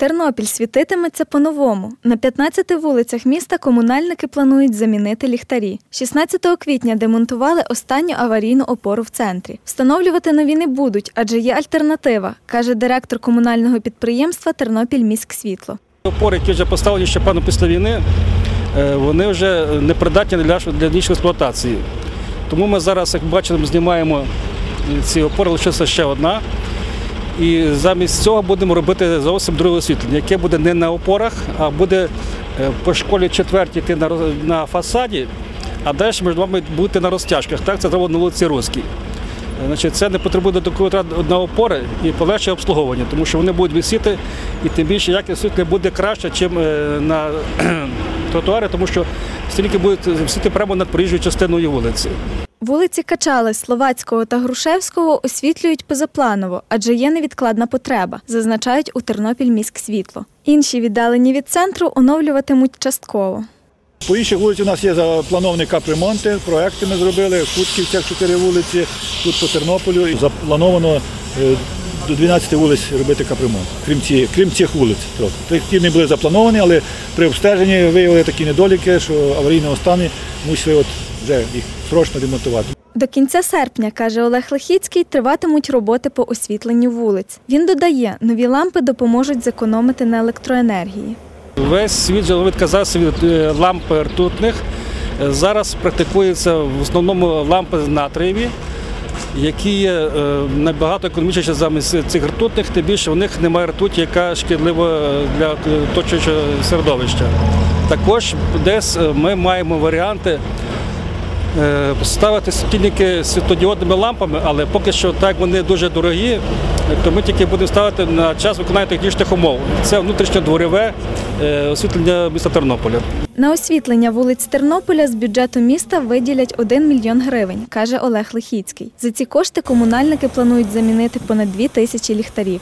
Тернопіль світитиметься по-новому. На 15 вулицях міста комунальники планують замінити ліхтарі. 16 квітня демонтували останню аварійну опору в центрі. Встановлювати нові не будуть, адже є альтернатива, каже директор комунального підприємства Тернопіль міськсвітло. Опори, які вже поставлені ще певно після війни, е, вони вже не придатні для, іншої експлуатації. Тому ми зараз, як бачили, ми знімаємо ці опори, лишилася ще одна. І замість цього будемо робити зовсім друге освітлення, яке буде не на опорах, а буде е, по школі четвертій йти на, фасаді, а далі між вами бути на розтяжках. Так, це зроблено на вулиці Руській. Е, Значить, це не потребує трат на опори і полегшує обслуговування, тому що вони будуть висіти, і тим більше якість освітлення буде краще, ніж на тротуарі, тому що стільки будуть висіти прямо над проїжджою частиною вулиці. Вулиці Качали, Словацького та Грушевського освітлюють позапланово, адже є невідкладна потреба, зазначають у Тернопіль міськсвітло. Інші віддалені від центру оновлюватимуть частково. По інших вулиці у нас є заплановані капремонти, проекти ми зробили, в чотири вулиці, тут по Тернополю. Заплановано е, до 12 вулиць робити капремонт, крім, ці, крім цих вулиць. Ті, не були заплановані, але при обстеженні виявили такі недоліки, що аварійного стану мусили от вже їх срочно ремонтувати. До кінця серпня, каже Олег Лихіцький, триватимуть роботи по освітленню вулиць. Він додає, нові лампи допоможуть зекономити на електроенергії. Весь світ вже відказався від е, ламп ртутних. Е, Зараз практикуються в основному лампи натриєві, які є е, набагато економічніші замість цих ртутних, тим більше в них немає ртуті, яка шкідлива для оточуючого середовища. Також десь ми маємо варіанти ставити світильники світлодіодними лампами, але поки що так вони дуже дорогі, то ми тільки будемо ставити на час виконання технічних умов. Це внутрішньодворове е, освітлення міста Тернополя. На освітлення вулиць Тернополя з бюджету міста виділять 1 мільйон гривень, каже Олег Лихіцький. За ці кошти комунальники планують замінити понад 2 тисячі ліхтарів.